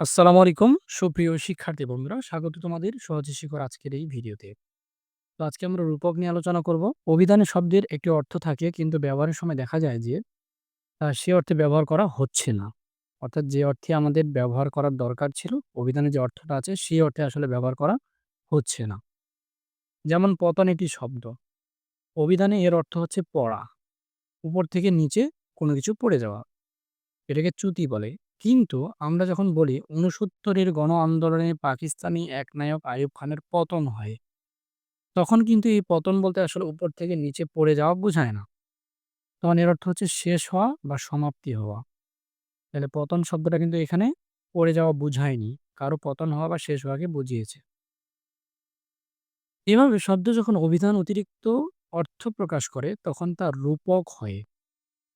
আসসালামু আলাইকুম। সুপ্রিয় শিক্ষার্থী বন্ধুরা, স্বাগত তোমাদের সহজে শিখর আজকের এই ভিডিওতে। তো আজকে আমরা রূপক নিয়ে আলোচনা করব। অভিধানে শব্দের একটি অর্থ থাকে, কিন্তু ব্যবহারের সময় দেখা যায় যে সে অর্থে ব্যবহার করা হচ্ছে না। অর্থাৎ যে অর্থে আমাদের ব্যবহার করার দরকার ছিল, অভিধানে যে অর্থটা আছে, সেই অর্থে আসলে ব্যবহার করা হচ্ছে না। যেমন পতন একটি শব্দ। অভিধানে এর অর্থ হচ্ছে পড়া। উপর থেকে নিচে কোনো কিছু পড়ে যাওয়া। এটাকে চ্যুতি বলে। কিন্তু আমরা যখন বলি ঊনসত্তরের গণ আন্দোলনে পাকিস্তানি একনায়ক আইয়ুব খানের পতন হয়, তখন কিন্তু এই পতন বলতে আসলে উপর থেকে নিচে পড়ে যাওয়া বোঝায় না। তখন এর অর্থ হচ্ছে শেষ হওয়া বা সমাপ্তি হওয়া। তাহলে পতন শব্দটা কিন্তু এখানে পড়ে যাওয়া বুঝায়নি, কারও পতন হওয়া বা শেষ হওয়াকে বুঝিয়েছে। এভাবে শব্দ যখন অভিধান অতিরিক্ত অর্থ প্রকাশ করে, তখন তার রূপক হয়।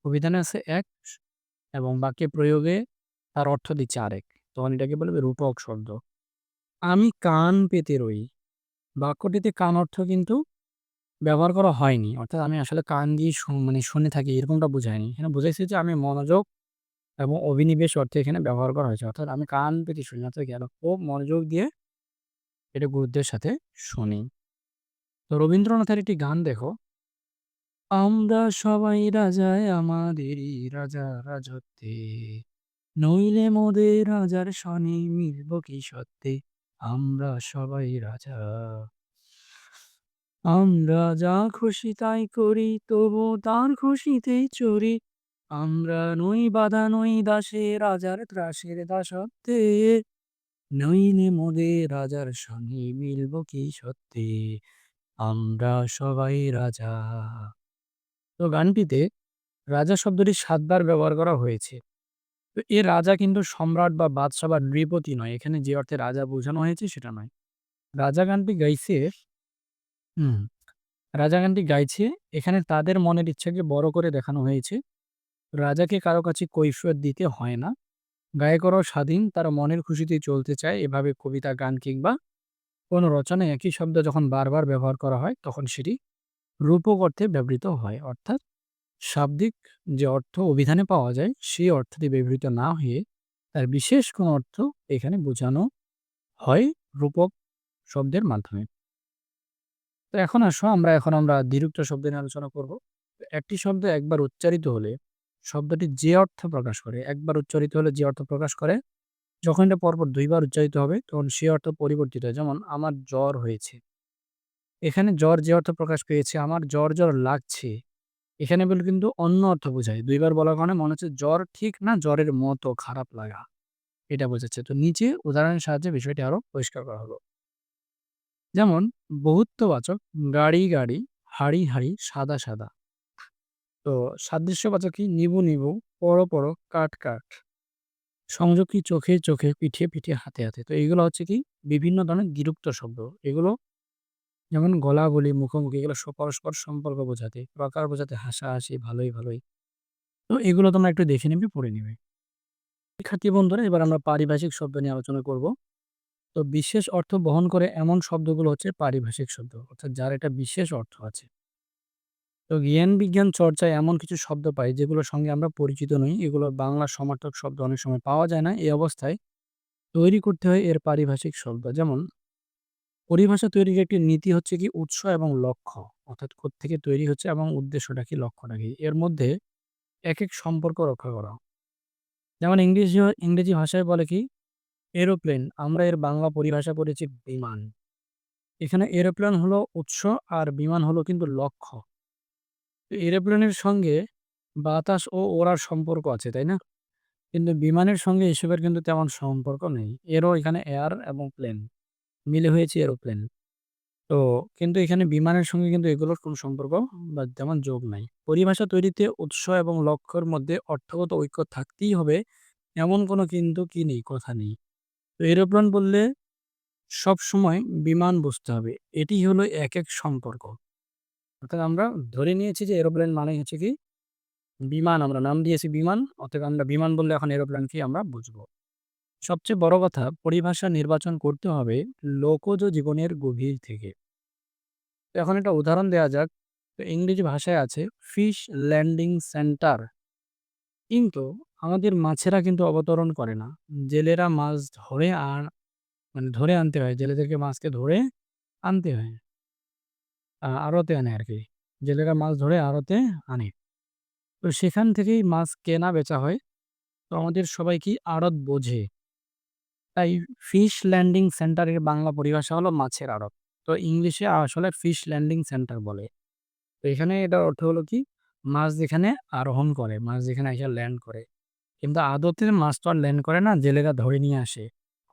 অভিধানে আছে এক এবং বাক্যে প্রয়োগে তার অর্থ দিচ্ছে আরেক। তখন এটাকে বলবে রূপক শব্দ। আমি কান পেতে রই। বাক্যটিতে কান অর্থ কিন্তু ব্যবহার করা হয়নি। অর্থাৎ আমি আসলে কান দিয়ে মানে শুনে থাকি, এরকমটা বোঝায়নি। এখানে বোঝাইছে যে আমি মনোযোগ এবং অভিনিবেশ অর্থে এখানে ব্যবহার করা হয়েছে। অর্থাৎ আমি কান পেতে শুনি, অর্থাৎ গেল খুব মনোযোগ দিয়ে এটা গুরুত্বের সাথে শুনি। তো রবীন্দ্রনাথের একটি গান দেখো। আমরা সবাই রাজায়, আমাদেরই রাজা, রাজত্বে নইলে মোদের রাজার সনে মিলব কি সত্যে? আমরা সবাই রাজা। আমরা যা খুশি তাই করি, তবু তার খুশিতেই চরি। আমরা নই বাধা, নই দাসে, রাজার ত্রাসের দাসত্বে। নইলে মোদের রাজার সনে মিলব কি সত্যে? আমরা সবাই রাজা। তো গানটিতে রাজা শব্দটি সাতবার ব্যবহার করা হয়েছে। তো এ রাজা কিন্তু সম্রাট বা বাদশাহ বা নৃপতি নয়। এখানে যে অর্থে রাজা বোঝানো হয়েছে সেটা নয়। রাজা গানটি গাইছে হুম রাজা গানটি গাইছে। এখানে তাদের মনের ইচ্ছাকে বড় করে দেখানো হয়েছে। রাজাকে কারও কাছে কৈফিয়ত দিতে হয় না। গায়করাও স্বাধীন, তারা মনের খুশিতেই চলতে চায়। এভাবে কবিতা, গান কিংবা কোনো রচনায় একই শব্দ যখন বারবার ব্যবহার করা হয়, তখন সেটি রূপক অর্থে ব্যবহৃত হয়। অর্থাৎ শাব্দিক যে অর্থ অভিধানে পাওয়া যায়, সেই অর্থটি ব্যবহৃত না হয়ে তার বিশেষ কোনো অর্থ এখানে বোঝানো হয় রূপক শব্দের মাধ্যমে। তো এখন আসো, আমরা এখন আমরা দ্বিরুক্ত শব্দ নিয়ে আলোচনা করব। একটি শব্দ একবার উচ্চারিত হলে শব্দটি যে অর্থ প্রকাশ করে, একবার উচ্চারিত হলে যে অর্থ প্রকাশ করে, যখন এটা পরপর দুইবার উচ্চারিত হবে, তখন সে অর্থ পরিবর্তিত হয়। যেমন, আমার জ্বর হয়েছে। এখানে জ্বর যে অর্থ প্রকাশ পেয়েছে, আমার জ্বর জ্বর লাগছে এখানে বলে কিন্তু অন্য অর্থ বোঝায়। দুইবার বলার কারণে মনে হচ্ছে জ্বর ঠিক না, জ্বরের মতো খারাপ লাগা। এটা বোঝাচ্ছে। তো নিচে উদাহরণের সাহায্যে বিষয়টি আরও পরিষ্কার করা হলো। যেমন, বহুত্ববাচক গাড়ি গাড়ি, হাড়ি হাড়ি, সাদা সাদা। তো সাদৃশ্যবাচক কি? নিবু নিবু পড়ো পড়ো কাট কাট। সংযোগ কি? চোখে চোখে, পিঠে পিঠে, হাতে হাতে। তো এগুলো হচ্ছে কি? বিভিন্ন ধরনের দ্বিরুক্ত শব্দ। এগুলো যেমন গলা বলি, মুখোমুখি এগুলো স- পরস্পর সম্পর্ক বোঝাতে প্রকার বোঝাতে হাসাহাসি ভালোই ভালোই। তো এগুলো তোমরা একটু দেখে নিবি পড়ে নিবে। শিক্ষার্থী বন্ধুরা এবার আমরা পারিভাষিক শব্দ নিয়ে আলোচনা করব। তো বিশেষ অর্থ বহন করে এমন শব্দগুলো হচ্ছে পারিভাষিক শব্দ অর্থাৎ যার একটা বিশেষ অর্থ আছে। তো জ্ঞান বিজ্ঞান চর্চায় এমন কিছু শব্দ পাই যেগুলোর সঙ্গে আমরা পরিচিত নই। এগুলো বাংলা সমার্থক শব্দ অনেক সময় পাওয়া যায় না। এই অবস্থায় তৈরি করতে হয় এর পারিভাষিক শব্দ যেমন পরিভাষা তৈরির একটি নীতি হচ্ছে কি উৎস এবং লক্ষ্য। অর্থাৎ থেকে তৈরি হচ্ছে এবং উদ্দেশ্যটা কি, লক্ষ্যটা কি? এর মধ্যে এক এক সম্পর্ক রক্ষা করা। যেমন ইংরেজি ইংরেজি ভাষায় বলে কি, এরোপ্লেন, আমরা এর বাংলা পরিভাষা করেছি বিমান। এখানে এরোপ্লেন হলো উৎস আর বিমান হলো কিন্তু লক্ষ্য। এরোপ্লেনের সঙ্গে বাতাস ও ওড়ার সম্পর্ক আছে, তাই না? কিন্তু বিমানের সঙ্গে এসবের কিন্তু তেমন সম্পর্ক নেই। এরও এখানে এয়ার এবং প্লেন। মিলে হয়েছে এরোপ্লেন। তো কিন্তু এখানে বিমানের সঙ্গে কিন্তু এগুলোর কোনো সম্পর্ক বা তেমন যোগ নাই। পরিভাষা তৈরিতে উৎস এবং লক্ষ্যের মধ্যে অর্থগত ঐক্য থাকতেই হবে, এমন কোনো কিন্তু কি নেই, কথা নেই। তো এরোপ্লেন বললে সব সময় বিমান বুঝতে হবে, এটি হলো এক এক সম্পর্ক। অর্থাৎ আমরা ধরে নিয়েছি যে এরোপ্লেন মানে হচ্ছে কি, বিমান, আমরা নাম দিয়েছি বিমান অর্থাৎ আমরা বিমান বললে এখন এরোপ্লেনকে আমরা বুঝব। সবচেয়ে বড় কথা পরিভাষা নির্বাচন করতে হবে লোকজ জীবনের গভীর থেকে তো এখন একটা উদাহরণ দেওয়া যাক তো ইংরেজি ভাষায় আছে ফিশ ল্যান্ডিং সেন্টার কিন্তু আমাদের মাছেরা কিন্তু অবতরণ করে না। জেলেরা মাছ ধরে আর মানে ধরে আনতে হয়। জেলেদেরকে মাছকে ধরে আনতে হয়। আড়তে আনে আর কি জেলেরা মাছ ধরে আড়তে আনে। তো সেখান থেকেই মাছ কেনা বেচা হয়। তো আমাদের সবাই কি আড়ত বোঝে। তাই ফিশ ল্যান্ডিং সেন্টারের বাংলা পরিভাষা হলো মাছের আড়ত। তো ইংলিশে আসলে ফিশ ল্যান্ডিং সেন্টার বলে। তো এখানে এটার অর্থ হলো কি মাছ যেখানে আরোহণ করে, মাছ যেখানে আইসা ল্যান্ড করে। কিন্তু আদতে মাছ তো আর ল্যান্ড করে না, জেলেরা ধরে নিয়ে আসে।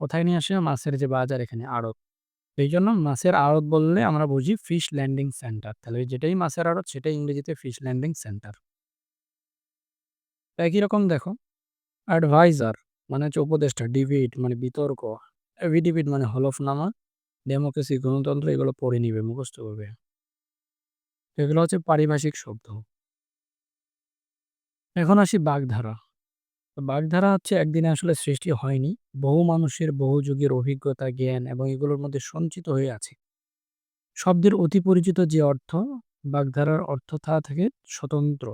কোথায় নিয়ে আসে? মাছের যে বাজার এখানে আড়ত। এই জন্য মাছের আড়ত বললে আমরা বুঝি ফিশ ল্যান্ডিং সেন্টার। তাহলে যেটাই মাছের আড়ত সেটাই ইংরেজিতে ফিশ ল্যান্ডিং সেন্টার। একই রকম দেখো অ্যাডভাইজার মানে হচ্ছে উপদেষ্টা, ডিবেট মানে বিতর্ক, এফিডেভিট মানে হলফনামা, ডেমোক্রেসি গণতন্ত্র এগুলো পড়ে নিবে, মুখস্থ করবে। এগুলো হচ্ছে পারিভাষিক শব্দ। এখন আসি বাগধারা। বাগধারা হচ্ছে একদিনে আসলে সৃষ্টি হয়নি। বহু মানুষের বহু যুগের অভিজ্ঞতা, জ্ঞান এবং এগুলোর মধ্যে সঞ্চিত হয়ে আছে। শব্দের অতি পরিচিত যে অর্থ, বাগধারার অর্থ তা থেকে স্বতন্ত্র।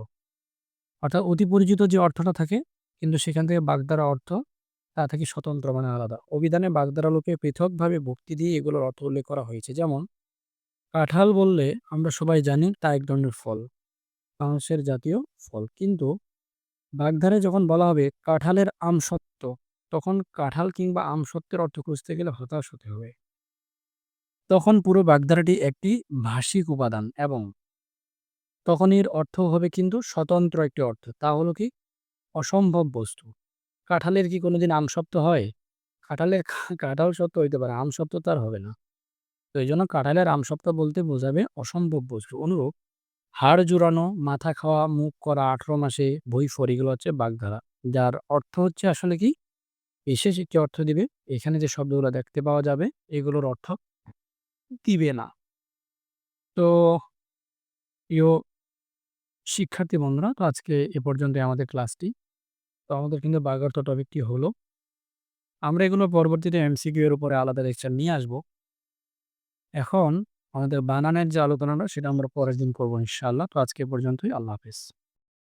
অর্থাৎ অতি পরিচিত যে অর্থটা থাকে কিন্তু সেখান থেকে বাগধারা অর্থ তা থেকে স্বতন্ত্র মানে আলাদা। অভিধানে বাগধারা লোপে পৃথকভাবে ভক্তি দিয়ে এগুলোর অর্থ উল্লেখ করা হয়েছে। যেমন কাঁঠাল বললে আমরা সবাই জানি তা এক ধরনের ফল। বাংলাদেশের জাতীয় ফল। কিন্তু বাগধারায় যখন বলা হবে কাঁঠালের আমসত্ত্ব, তখন কাঁঠাল কিংবা আমসত্ত্বের অর্থ খুঁজতে গেলে হতাশ হতে হবে। তখন পুরো বাগধারাটি একটি ভাষিক উপাদান এবং তখন এর অর্থ হবে কিন্তু স্বতন্ত্র একটি অর্থ। তা হলো কি? অসম্ভব বস্তু। কাঁঠালের কি কোনোদিন আমসত্ত্ব হয়? কাঁঠালের কাঁঠাল সত্ত্ব হইতে পারে, আমসত্ত্ব তো আর হবে না। তো এই জন্য কাঁঠালের আমসত্ত্ব বলতে বোঝাবে অসম্ভব বস্তু। অনুরূপ হাড় জোড়ানো, মাথা খাওয়া, মুখ করা, ১৮ মাসে বই-ফর এগুলো হচ্ছে বাগধারা। যার অর্থ হচ্ছে আসলে কি? বিশেষ একটি অর্থ দিবে। এখানে যে শব্দগুলো দেখতে পাওয়া যাবে এগুলোর অর্থ দিবে না। তো প্রিয় শিক্ষার্থী বন্ধুরা, তো আজকে এ পর্যন্তই আমাদের ক্লাসটি। তো আমাদের কিন্তু বাগার্থ টপিকটি হলো। আমরা এগুলো পরবর্তীতে এমসিকিউ এর উপরে আলাদা লেকচার নিয়ে আসব এখন আমাদের বানানের যে আলোচনাটা, সেটা আমরা পরের দিন করব ইনশাআল্লাহ। তো আজকে পর্যন্তই। আল্লাহ হাফেজ।